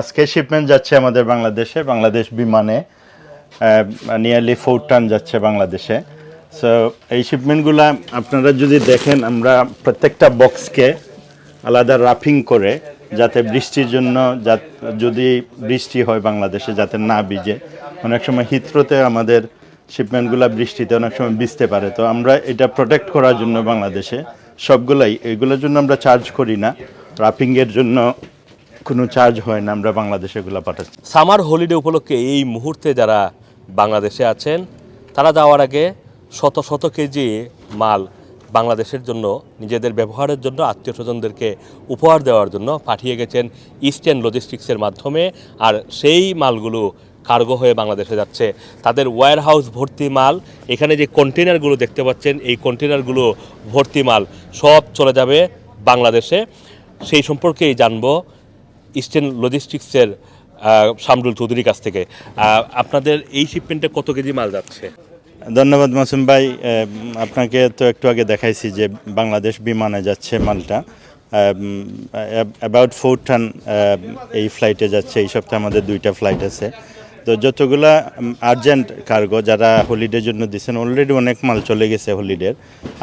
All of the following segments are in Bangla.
আজকে শিপমেন্ট যাচ্ছে আমাদের বাংলাদেশে, বাংলাদেশ বিমানে নিয়ারলি ফোর টান যাচ্ছে বাংলাদেশে। সো এই শিপমেন্টগুলো আপনারা যদি দেখেন, আমরা প্রত্যেকটা বক্সকে আলাদা রাফিং করে যাতে বৃষ্টির জন্য যদি বৃষ্টি হয় বাংলাদেশে যাতে না ভিজে। অনেক সময় হিথ্রোতে আমাদের শিপমেন্টগুলো বৃষ্টিতে অনেক সময় ভিজতে পারে। তো আমরা এটা প্রোটেক্ট করার জন্য বাংলাদেশে সবগুলাই, এগুলোর জন্য আমরা চার্জ করি না। রাফিংয়ের জন্য কোনো চার্জ হয় না, আমরা বাংলাদেশে এগুলো পাঠাচ্ছি। সামার হলিডে উপলক্ষে এই মুহূর্তে যারা বাংলাদেশে আছেন, তারা যাওয়ার আগে শত শত কেজি মাল বাংলাদেশের জন্য, নিজেদের ব্যবহারের জন্য, আত্মীয় স্বজনদেরকে উপহার দেওয়ার জন্য পাঠিয়ে গেছেন ইস্টার্ন লজিস্টিক্সের মাধ্যমে, আর সেই মালগুলো কার্গো হয়ে বাংলাদেশে যাচ্ছে। তাদের ওয়্যার হাউস ভর্তি মাল, এখানে যে কন্টেনারগুলো দেখতে পাচ্ছেন, এই কন্টেনারগুলো ভর্তি মাল সব চলে যাবে বাংলাদেশে। সেই সম্পর্কেই জানব ইস্টার্ন লজিস্টিক্সের শামরুল চৌধুরীর কাছ থেকে। আপনাদের এই শিপমেন্টে কত কেজি মাল যাচ্ছে? ধন্যবাদ মাসুম ভাই। আপনাকে তো একটু আগে দেখাইছি যে বাংলাদেশ বিমানে যাচ্ছে মালটা। অ্যাবাউট ফোর টান এই ফ্লাইটে যাচ্ছে। এই সপ্তাহে আমাদের দুইটা ফ্লাইট আছে। তো যতগুলা আর্জেন্ট কার্গো যারা হলিডের জন্য দিচ্ছেন অলরেডি অনেক মাল চলে গেছে হলিডের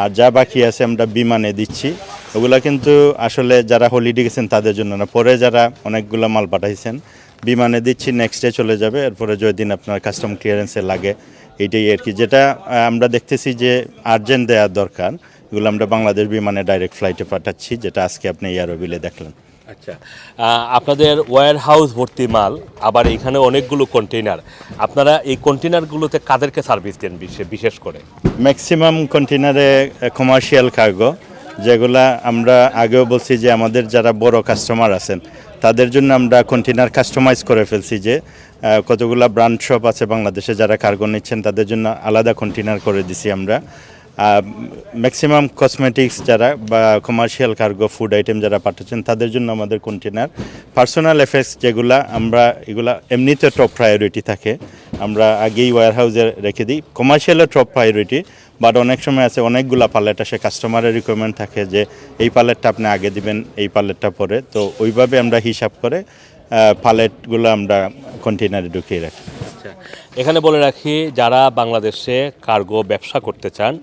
আর যা বাকি আছে আমরা বিমানে দিচ্ছি। ওগুলা কিন্তু আসলে যারা হলিডে গেছেন তাদের জন্য না। পরে যারা অনেকগুলো মাল পাঠাইছেন, বিমানে দিচ্ছি নেক্সট ডে চলে যাবে। এরপরে দিন আপনার কাস্টম ক্লিয়ারেন্সে লাগে এইটাই আর কি। যেটা আমরা দেখতেছি যে আর্জেন্ট দেওয়ার দরকার, এগুলো আমরা বাংলাদেশ বিমানে ডাইরেক্ট ফ্লাইটে পাঠাচ্ছি, যেটা আজকে আপনি ইয়ারবিলে দেখলেন। আচ্ছা আপনাদের ওয়্যার হাউস ভর্তি মাল, আবার এখানে অনেকগুলো কন্টেইনার আপনারা এই কন্টেইনারগুলোতে কাদেরকে সার্ভিস দেন বিশে- বিশেষ করে? ম্যাক্সিমাম কন্টেনারে কমার্শিয়াল কার্গো যেগুলা আমরা আগেও বলছি যে আমাদের যারা বড় কাস্টমার আছেন, তাদের জন্য আমরা কন্টেনার কাস্টমাইজ করে ফেলছি যে কতগুলো কতগুলা ব্রান্ড শপ আছে বাংলাদেশে যারা কার্গো নিচ্ছেন, তাদের জন্য আলাদা কন্টেনার করে দিছি আমরা। ম্যাক্সিমাম কসমেটিক্স যারা বা কমার্শিয়াল কার্গো ফুড আইটেম যারা পাঠাচ্ছেন, তাদের জন্য আমাদের কন্টেনার পার্সোনাল এফেক্টস যেগুলা, আমরা এগুলা এমনিতে টপ প্রায়োরিটি থাকে। আমরা আগেই ওয়্যার হাউসে রেখে দিই। কমার্শিয়ালও টপ প্রায়োরিটি বাট অনেক সময় আছে, অনেকগুলা পালেট আসে। কাস্টমারের রিকোয়ারমেন্ট থাকে যে, এই পালেটটা আপনি আগে দিবেন, এই পালেটটা পরে। তো ওইভাবে আমরা হিসাব করে পালেটগুলো আমরা কন্টেনারে ঢুকিয়ে রাখি। এখানে বলে রাখি, যারা বাংলাদেশে কার্গো ব্যবসা করতে চান,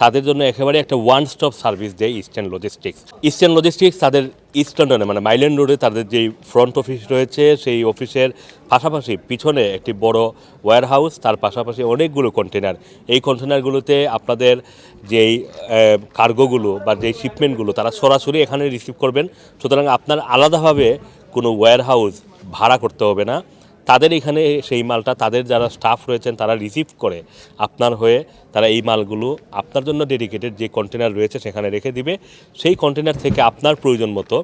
তাদের জন্য একেবারে একটা ওয়ান স্টপ সার্ভিস দেয় ইস্টার্ন লজিস্টিক্স ইস্টার্ন লজিস্টিক্স তাদের ইস্টার্ন মানে মাইল্যান্ড রোডে তাদের যেই ফ্রন্ট অফিস রয়েছে, সেই অফিসের পাশাপাশি পিছনে একটি বড় ওয়্যার হাউস তার পাশাপাশি অনেকগুলো কন্টেনার এই কন্টেনারগুলোতে আপনাদের যেই কার্গোগুলো বা যেই শিপমেন্টগুলো তারা সরাসরি এখানে রিসিভ করবেন। সুতরাং আপনার আলাদাভাবে কোনো ওয়্যার হাউস ভাড়া করতে হবে না। তাদের এখানে সেই মালটা তাদের যারা স্টাফ রয়েছেন, তারা রিসিভ করে আপনার হয়ে তারা এই মালগুলো আপনার জন্য ডেডিকেটেড যে কন্টেনার রয়েছে সেখানে রেখে দিবে। সেই কন্টেনার থেকে আপনার প্রয়োজন মতো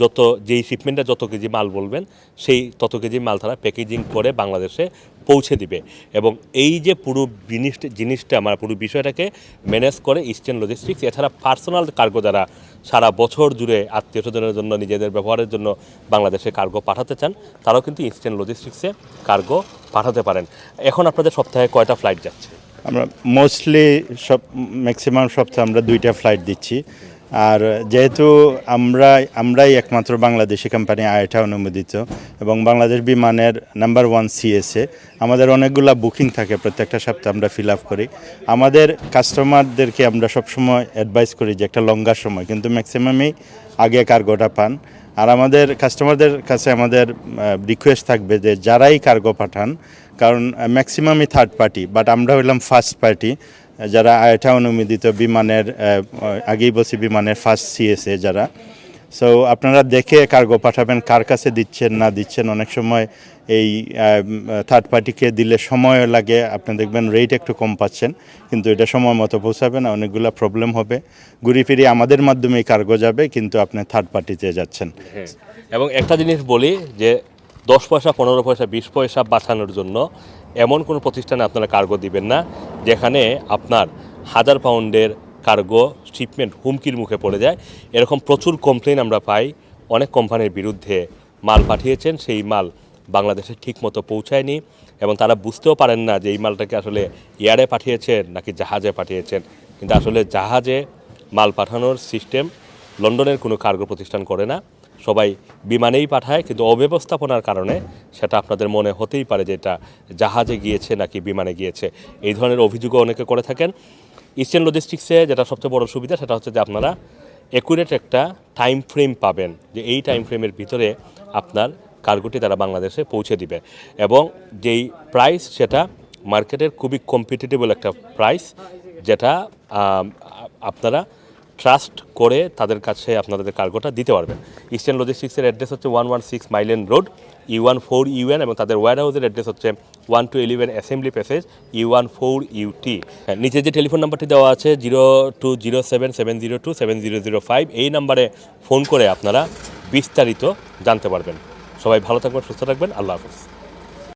যত যেই শিপমেন্টে যত কেজি মাল বলবেন, সেই তত কেজি মাল তারা প্যাকেজিং করে বাংলাদেশে পৌঁছে দিবে। এবং এই যে পুরো জিনিসটা জিনিসটা আমার পুরো বিষয়টাকে ম্যানেজ করে ইস্টার্ন লজিস্টিক্স এছাড়া পার্সোনাল কার্গো যারা সারা বছর জুড়ে আত্মীয় স্বজনের জন্য, নিজেদের ব্যবহারের জন্য বাংলাদেশে কার্গো পাঠাতে চান, তারাও কিন্তু ইস্টার্ন লজিস্টিক্সে কার্গো পাঠাতে পারেন। এখন আপনাদের সপ্তাহে কয়টা ফ্লাইট যাচ্ছে? আমরা মোস্টলি সব ম্যাক্সিমাম সপ্তাহে আমরা দুইটা ফ্লাইট দিচ্ছি। আর যেহেতু আমরা আমরাই একমাত্র বাংলাদেশি কোম্পানি আয়টা অনুমোদিত এবং বাংলাদেশ বিমানের নাম্বার ওয়ান সিএসএ আমাদের অনেকগুলা বুকিং থাকে, প্রত্যেকটা সপ্তাহে আমরা ফিল আপ করি। আমাদের কাস্টমারদেরকে আমরা সবসময় অ্যাডভাইস করি যে একটা লঙ্গার সময়, কিন্তু ম্যাক্সিমামই আগে কার্গোটা পান। আর আমাদের কাস্টমারদের কাছে আমাদের রিকোয়েস্ট থাকবে যে যারাই কার্গো পাঠান, কারণ ম্যাক্সিমামই থার্ড পার্টি বাট আমরা হইলাম ফার্স্ট পার্টি যারা আয়টা অনুমোদিত বিমানের আগেই বলছি বিমানের ফার্স্ট সিএসএ যারা। সো আপনারা দেখে কার্গো পাঠাবেন, কার কাছে দিচ্ছেন, না দিচ্ছেন। অনেক সময় এই থার্ড পার্টিকে দিলে সময় লাগে, আপনি দেখবেন রেট একটু কম পাচ্ছেন, কিন্তু এটা সময় মতো পৌঁছাবে না, অনেকগুলো প্রবলেম হবে। ঘুরি ফিরি আমাদের মাধ্যমেই কার্গো যাবে, কিন্তু আপনি থার্ড পার্টিতে যাচ্ছেন। হ্যাঁ। এবং একটা জিনিস বলি যে দশ পয়সা, পনেরো পয়সা, বিশ পয়সা বাঁচানোর জন্য এমন কোনো প্রতিষ্ঠানে আপনারা কার্গো দিবেন না, যেখানে আপনার হাজার পাউন্ডের কার্গো শিপমেন্ট হুমকির মুখে পড়ে যায়। এরকম প্রচুর কমপ্লেন আমরা পাই, অনেক কোম্পানির বিরুদ্ধে মাল পাঠিয়েছেন, সেই মাল বাংলাদেশে ঠিকমতো পৌঁছায়নি এবং তারা বুঝতেও পারেন না যে এই মালটাকে আসলে এয়ারে পাঠিয়েছেন নাকি জাহাজে পাঠিয়েছেন। কিন্তু আসলে জাহাজে মাল পাঠানোর সিস্টেম লন্ডনের কোনো কার্গো প্রতিষ্ঠান করে না। সবাই বিমানেই পাঠায়, কিন্তু অব্যবস্থাপনার কারণে সেটা আপনাদের মনে হতেই পারে যে এটা জাহাজে গিয়েছে নাকি বিমানে গিয়েছে। এই ধরনের অভিযোগও অনেকে করে থাকেন। ইস্টার্ন লজিস্টিক্সে যেটা সবচেয়ে বড় সুবিধা সেটা হচ্ছে যে আপনারা একুরেট একটা টাইম ফ্রেম পাবেন, যে এই টাইম ফ্রেমের ভিতরে আপনার কার্গোটি তারা বাংলাদেশে পৌঁছে দিবে। এবং যেই প্রাইস সেটা মার্কেটের খুবই কম্পিটিটিবল একটা প্রাইস যেটা আপনারা ট্রাস্ট করে তাদের কাছে আপনাদের কার্গোটা দিতে পারবেন। ইস্টার্ন লজিস্টিক্সের অ্যাড্রেস হচ্ছে one one six Mile End road U one four UN এবং তাদের ওয়ার হাউসের অ্যাড্রেস হচ্ছে one two eleven assembly passage U one four UT নিচে যে টেলিফোন নাম্বারটি দেওয়া আছে zero two zero seven seven zero two seven zero zero five এই নাম্বারে ফোন করে আপনারা বিস্তারিত জানতে পারবেন। সবাই ভালো থাকবেন, সুস্থ থাকবেন, আল্লাহ হাফিজ।